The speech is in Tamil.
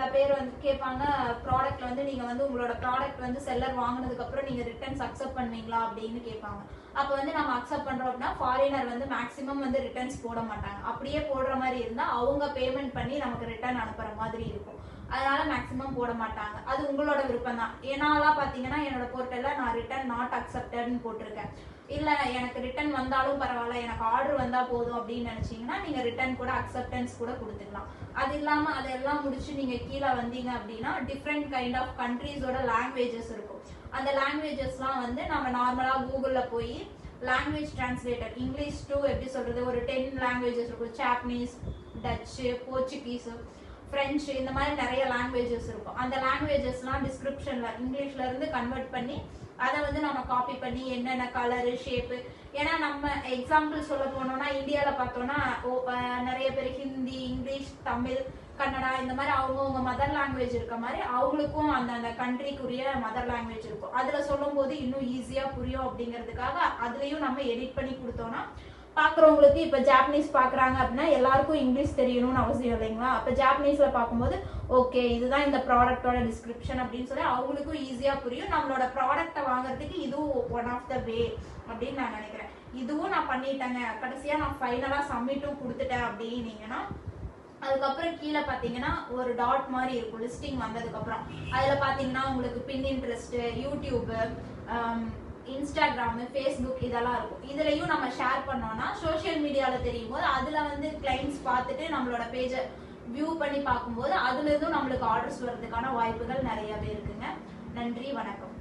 சில பேர் வந்து கேட்பாங்க ப்ராடக்ட்ல வந்து நீங்க வந்து உங்களோட ப்ராடக்ட் வந்து செல்லர் வாங்கினதுக்கு அப்புறம் நீங்க ரிட்டர்ன்ஸ் அக்செப்ட் பண்ணுவீங்களா அப்படின்னு கேட்பாங்க. அப்ப வந்து நம்ம அக்செப்ட் பண்றோம் அப்படின்னா ஃபாரினர் வந்து மேக்ஸிமம் வந்து ரிட்டர்ன்ஸ் போட மாட்டாங்க. அப்படியே போடுற மாதிரி இருந்தா அவங்க பேமெண்ட் பண்ணி நமக்கு ரிட்டர்ன் அனுப்புற மாதிரி இருக்கும். அதனால மேக்ஸிமம் போட மாட்டாங்க. அது உங்களோட விருப்பம் தான் ஏன்னாலாம் பாத்தீங்கன்னா என்னோட போர்ட்டல்ல நான் ரிட்டர்ன் நாட் அக்செப்டட்னு போட்டிருக்கேன். இல்ல எனக்கு ரிட்டர்ன் வந்தாலும் பரவாயில்ல எனக்கு ஆர்டர் வந்தா போதும் அப்படின்னு நினைச்சீங்கன்னா நீங்க ரிட்டர்ன் கூட அக்செப்டன்ஸ் கூட கொடுத்துக்கலாம். அது இல்லாம அதெல்லாம் முடிச்சு நீங்க கீழே வந்தீங்க அப்படின்னா டிஃப்ரெண்ட் கைண்ட் ஆஃப் கண்ட்ரீஸோட லாங்குவேஜஸ் இருக்கும். அந்த லாங்குவேஜஸ்லாம் வந்து நம்ம நார்மலா கூகுள்ல போய் லாங்குவேஜ் டிரான்ஸ்லேட்டர் இங்கிலீஷ் டு எப்படி சொல்றது ஒரு டென் லாங்குவேஜஸ் இருக்கும். ஜாப்பனீஸ் டச்சு போர்ச்சுகீஸ் ஃப்ரெஞ்சு இந்த மாதிரி நிறைய லாங்குவேஜஸ் இருக்கும். அந்த லாங்குவேஜஸ்லாம் டிஸ்கிரிப்ஷனில் இங்கிலீஷ்ல இருந்து கன்வெர்ட் பண்ணி அதை வந்து நம்ம காப்பி பண்ணி என்னென்ன கலரு ஷேப்பு ஏன்னா நம்ம எக்ஸாம்பிள் சொல்ல போனோம்னா இந்தியாவில் பார்த்தோன்னா ஓ- நிறைய பேர் ஹிந்தி இங்கிலீஷ் தமிழ் கன்னடா இந்த மாதிரி அவங்கவுங்க மதர் லாங்குவேஜ் இருக்க மாதிரி அவங்களுக்கும் அந்த அந்த கண்ட்ரிக்குரிய மதர் லாங்குவேஜ் இருக்கும். அதில் சொல்லும்போது இன்னும் ஈஸியாக புரியும் அப்படிங்கிறதுக்காக அதுலேயும் நம்ம எடிட் பண்ணி கொடுத்தோம்னா பார்க்குறவங்களுக்கு இப்போ ஜாப்பனீஸ் பார்க்குறாங்க அப்படின்னா எல்லாருக்கும் இங்கிலீஷ் தெரியணும்னு அவசியம் இல்லைங்களா? அப்போ ஜாப்பனீஸில் பார்க்கும்போது ஓகே இதுதான் இந்த ப்ராடக்ட்டோட டிஸ்கிரிப்ஷன் அப்படின்னு சொல்லி அவங்களுக்கும் ஈஸியாக புரியும். நம்மளோட ப்ராடக்ட்டை வாங்குறதுக்கு இதுவும் ஒன் ஆஃப் த வே அப்படின்னு நான் நினைக்கிறேன். இதுவும் நான் பண்ணிட்டேங்க. கடைசியாக நான் ஃபைனலாக சப்மிட்டும் கொடுத்துட்டேன் அப்படின்னீங்கன்னா அதுக்கப்புறம் கீழே பார்த்தீங்கன்னா ஒரு டாட் மாதிரி இருக்கும். லிஸ்டிங் வந்ததுக்கப்புறம். அதில் பார்த்தீங்கன்னா உங்களுக்கு பின் இன்ட்ரெஸ்ட்டு யூடியூப்பு இன்ஸ்டாகிராமு ஃபேஸ்புக் இதெல்லாம் இருக்கும். இதுலயும் நம்ம ஷேர் பண்ணோம்னா சோஷியல் மீடியாவில் தெரியும் போது அதில் வந்து கிளைண்ட்ஸ் பார்த்துட்டு நம்மளோட பேஜை வியூ பண்ணி பார்க்கும்போது அதுல இருந்தும் நம்மளுக்கு ஆர்டர்ஸ் வர்றதுக்கான வாய்ப்புகள் நிறையவே இருக்குங்க. நன்றி வணக்கம்.